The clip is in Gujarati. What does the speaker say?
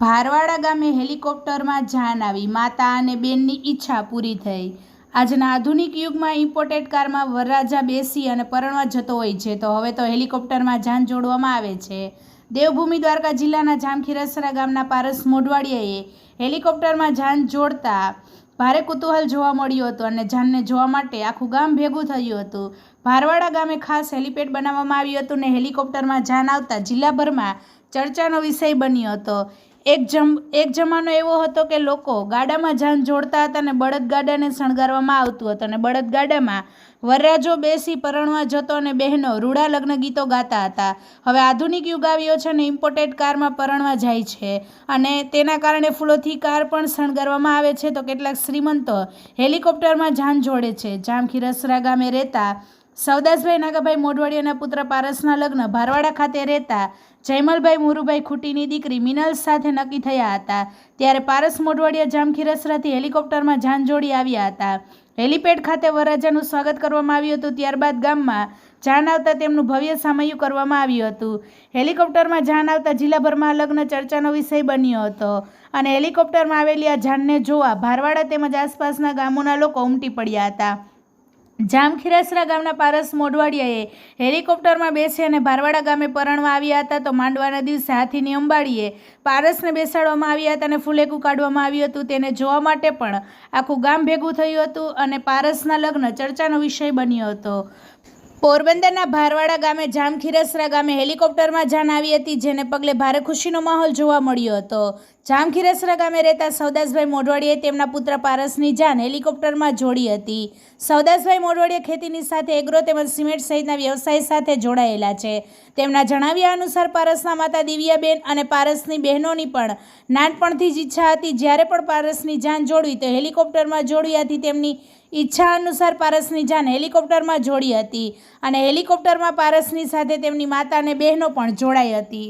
ભારવાડા ગામે હેલિકોપ્ટરમાં જાન આવી. માતા અને બેનની ઈચ્છા પૂરી થઈ. આજના આધુનિક યુગમાં ઇમ્પોર્ટેડ કારમાં વરરાજા બેસી અને પરણવા જતો હોય છે, તો હવે તો હેલિકોપ્ટરમાં જાન જોડવામાં આવે છે. દેવભૂમિ દ્વારકા જિલ્લાના જામખીરસરા ગામના પારસ મોઢવાડિયાએ હેલિકોપ્ટરમાં જાન જોડતા ભારે કુતૂહલ જોવા મળ્યું હતું અને જાનને જોવા માટે આખું ગામ ભેગું થયું હતું. ભારવાડા ગામે ખાસ હેલિપેડ બનાવવામાં આવ્યું હતું ને હેલિકોપ્ટરમાં જાન આવતા જિલ્લાભરમાં ચર્ચાનો વિષય બન્યો હતો. એક જમ, એક જમાનો એવો હતો કે લોકો ગાડામાં જાન જોડતા હતા અને બળદગાડાને શણગારવામાં આવતું હતું અને બળદગાડામાં વરરાજો બેસી પરણવા જતો અને બહેનો રૂડા લગ્ન ગીતો ગાતા હતા. હવે આધુનિક યુગ આવ્યો છે અને ઇમ્પોર્ટેડ કારમાં પરણવા જાય છે અને તેના કારણે ફૂલોથી કાર પણ શણગારવામાં આવે છે તો કેટલાક શ્રીમંતો હેલિકોપ્ટરમાં જાન જોડે છે. જામખીરસરા ગામે રહેતા સવદાસભાઈ નાગાભાઈ મોઢવાડિયાના પુત્ર પારસના લગ્ન ભારવાડા ખાતે રહેતા જયમલભાઈ મુરુભાઈ ખૂટીની દીકરી મિનલ સાથે નક્કી થયા હતા. ત્યારે પારસ મોઢવાડિયા જામખીરસરાથી હેલિકોપ્ટરમાં જાન જોડી આવ્યા હતા. હેલિપેડ ખાતે વરરાજાનું સ્વાગત કરવામાં આવ્યું હતું. ત્યારબાદ ગામમાં જાન આવતા તેમનું ભવ્ય સામયું કરવામાં આવ્યું હતું. હેલિકોપ્ટરમાં જાન આવતા જિલ્લાભરમાં લગ્ન ચર્ચાનો વિષય બન્યો હતો અને હેલિકોપ્ટરમાં આવેલી આ જાનને જોવા ભારવાડા તેમજ આસપાસના ગામોના લોકો ઉમટી પડ્યા હતા. જામખીરસરા ગામના પારસ મોઢવાડિયાએ હેલિકોપ્ટરમાં બેસી અને ભારવાડા ગામે પરણવા આવ્યા હતા તો માંડવાના દિવસે હાથીની અંબાડીએ પારસને બેસાડવામાં આવ્યા હતા અને ફુલેકું કાઢવામાં આવ્યું હતું. તેને જોવા માટે પણ આખું ગામ ભેગું થયું હતું અને પારસના લગ્ન ચર્ચાનો વિષય બન્યો હતો. પોરબંદરના ભારવાડા ગામે જામખીરસરા ગામે હેલિકોપ્ટરમાં જાન આવી હતી, જેને પગલે ભારે ખુશીનો માહોલ જોવા મળ્યો હતો. જામખીરસરા ગામે રહેતા સવદાસભાઈ મોઢવાડીએ તેમના પુત્ર પારસની જાન હેલિકોપ્ટરમાં જોડી હતી. સવદાસભાઈ મોઢવાડીએ ખેતીની સાથે એગ્રો તેમજ સિમેન્ટ સહિતના વ્યવસાય સાથે જોડાયેલા છે. તેમના જણાવ્યા અનુસાર પારસના માતા દિવ્યાબેન અને પારસની બહેનોની પણ નાનપણથી જ ઈચ્છા હતી. જ્યારે પણ પારસની જાન જોડવી, તો હેલિકોપ્ટરમાં જોડવી હતી તેમની ઈચ્છા અનુસાર પારસની જાન હેલિકોપ્ટરમાં જોડી હતી અને હેલિકોપ્ટરમાં પારસની સાથે તેમની માતા અને બહેનો પણ જોડાઈ હતી.